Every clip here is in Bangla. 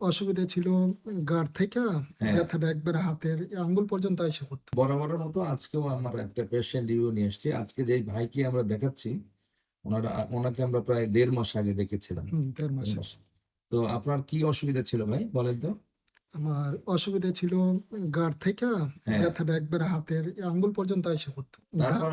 অসুবিধা ছিল গাঁট থেকে হ্যাঁ। ব্যথাটা একবারে হাতের আঙ্গুল পর্যন্ত এসে পড়তো। বরাবরের মতো আজকেও আমার একটা পেশেন্ট রিভিউ নিয়ে এসেছি। আজকে যেই ভাইকে আমরা দেখাচ্ছি ওনারা ওনাকে আমরা প্রায় দেড় মাস আগে দেখেছিলাম। দেড় মাস। তো আপনার কি অসুবিধা ছিল ভাই বলেন তো? আমার অসুবিধা ছিল গাঁট থেকে হ্যাঁ। ব্যথাটা একবারে হাতের আঙ্গুল পর্যন্ত এসে পড়তো। তারপর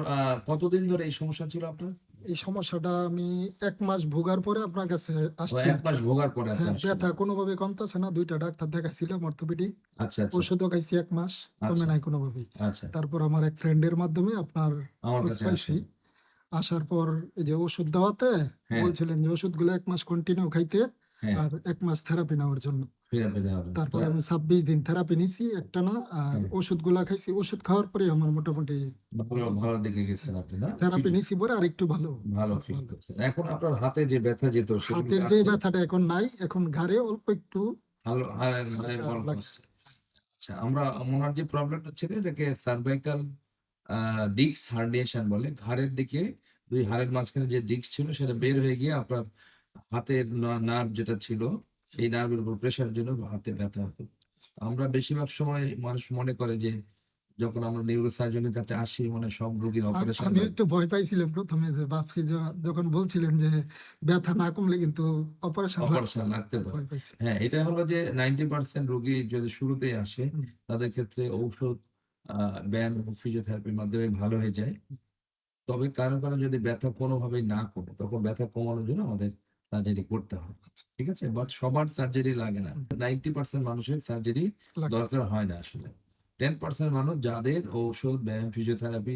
কতদিন ধরে এই সমস্যা ছিল আপনার? এই সমস্যাটা আমি এক মাস ভোগার পরে আপনার কাছে আসছি। এক মাস ভোগার পরে হ্যাঁ ব্যথা কোনোভাবে কমতেছে না দুইটা ডাক্তার দেখাইছিলাম অর্থোপেডিক। আচ্ছা আচ্ছা। ওষুধও খাইছি এক মাস কমে আচ্ছা নাই কোনোভাবেই। আচ্ছা। তারপর আমার এক ফ্রেন্ডের মাধ্যমে আপনার খোঁজ কাছে পাইছি। আসার পর এই যে ওষুধ দেওয়াতে হ্যাঁ। বলছিলেন যে ওষুধগুলো এক মাস কন্টিনিউ খাইতে। আর এক মাস থেরাপি নেওয়ার জন্য। তারপরে আমি ছাব্বিশ দিন থেরাপি নিছি একটা না আর হ্যাঁ। ওষুধগুলা খাইছি। ওষুধ খাওয়ার পরে আমার মোটামুটি ভালো ভালো দিকে গেছেন আপনি না? থেরাপি নিছি পরে আর একটু ভালো। ভালো এখন আপনার হাতে যে ব্যথা যেত হাতের যে ব্যথাটা এখন নাই এখন ঘাড়ে অল্প একটু ভালো আচ্ছা আমরা ওনার যে প্রবলেমটা ছিল এটাকে সার্ভাইকাল ডিস্ক হার্নিয়েশন বলে ঘাড়ের দিকে দুই হাড়ের মাঝখানে যে ডিস্ক ছিল সেটা বের হয়ে গিয়ে আপনার হাতের নার্ভ যেটা ছিল সেই নার্ভের উপর প্রেশারের জন্য হাতে ব্যথা হতো। আমরা বেশিরভাগ সময় মানুষ মনে করে যে যখন আমরা নিউরো সার্জনের কাছে আসি মানে সব রোগীর অপারেশন আমি একটু ভয় পাইছিলাম প্রথমে যে ভাবছি যখন বলছিলেন যে ব্যথা না কমলে কিন্তু অপারেশন অপারেশন লাগতে পারে। হ্যাঁ এটা হলো যে নাইনটি পার্সেন্ট রোগী যদি শুরুতেই আসে তাদের ক্ষেত্রে ঔষধ ব্যায়াম ফিজিওথেরাপির মাধ্যমে ভালো হয়ে যায়। তবে কারও কারও যদি ব্যথা কোনোভাবেই না কমে তখন ব্যথা কমানোর জন্য আমাদের সার্জারি করতে হয় ঠিক আছে? বাট সবার সার্জারি লাগে না। নাইনটি পার্সেন্ট মানুষের সার্জারি দরকার হয় না আসলে। টেন পার্সেন্ট মানুষ যাদের ঔষধ ব্যায়াম ফিজিওথেরাপি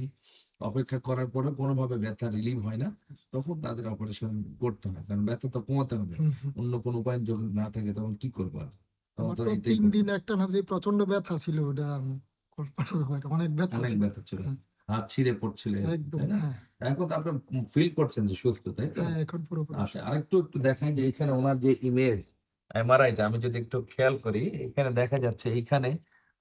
অপেক্ষা করার পরে কোনোভাবে ব্যথা রিলিভ হয় না তখন তাদের অপারেশন করতে হয়। কারণ ব্যথা তো কমাতে হবে। অন্য কোনো উপায় যদি না থাকে তখন কি করব আর? তিন দিন একটা না যে প্রচণ্ড ব্যথা ছিল ওটা অনেক ব্যথা অনেক ছিল। ব্যথা ছিল। হুম, হাত ছিঁড়ে পড়ছিল না? হ্যাঁ। এখন তো আপনি ফিল করছেন যে সুস্থ তাই তো? হ্যাঁ এখন পুরোপুরি আচ্ছা আরেকটু একটু দেখাই যে এখানে ওনার যে ইমেজ এমআরআইটা আমি যদি একটু খেয়াল করি এখানে দেখা যাচ্ছে এইখানে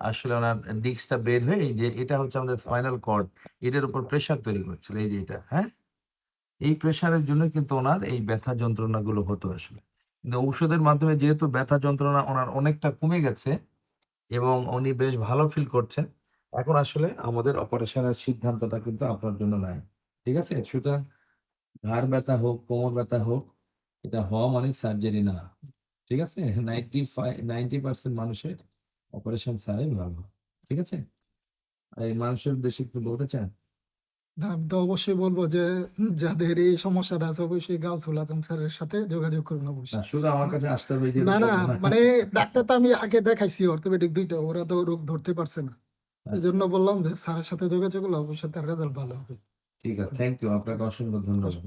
আসলে ওনার ডিস্কটা বের হয়ে এই যে এটা হচ্ছে আমাদের স্পাইনাল কর্ড এটার উপর প্রেসার তৈরি করছিল এই যে এটা হ্যাঁ? এই প্রেশারের জন্য কিন্তু ওনার এই ব্যথা যন্ত্রণাগুলো হতো আসলে। কিন্তু ঔষধের মাধ্যমে যেহেতু ব্যথা যন্ত্রণা ওনার অনেকটা কমে গেছে এবং উনি বেশ ভালো ফিল করছেন এখন আসলে আমাদের অপারেশনের সিদ্ধান্তটা কিন্তু আপনার জন্য নাই। ঠিক আছে? সুতরাং ঘাড় ব্যথা হোক কোমর ব্যথা হোক এটা হওয়া মানে সার্জারি না। ঠিক আছে? নাইনটি ফাইভ নাইনটি পার্সেন্ট মানুষের অপারেশন ছাড়াই ভালো। ঠিক আছে? আর এই মানুষের উদ্দেশ্যে একটু বলতে চান? আমি তো অবশ্যই বলব যে যাদের এই সমস্যাটা আছে অবশ্যই গাউসুল আজম স্যারের সাথে যোগাযোগ করুন অবশ্যই। শুধু আমার কাছে আসতে হবে না না না মানে ডাক্তার তো আমি আগে দেখাইছি অর্থোপেডিক দুইটা ওরা তো রোগ ধরতে পারছে না। এই জন্য বললাম যে স্যারের সাথে যোগাযোগ করলে অবশ্যই তার রেজাল্ট ভালো হবে। ঠিক আছে থ্যাংক ইউ আপনাকে অসংখ্য ধন্যবাদ।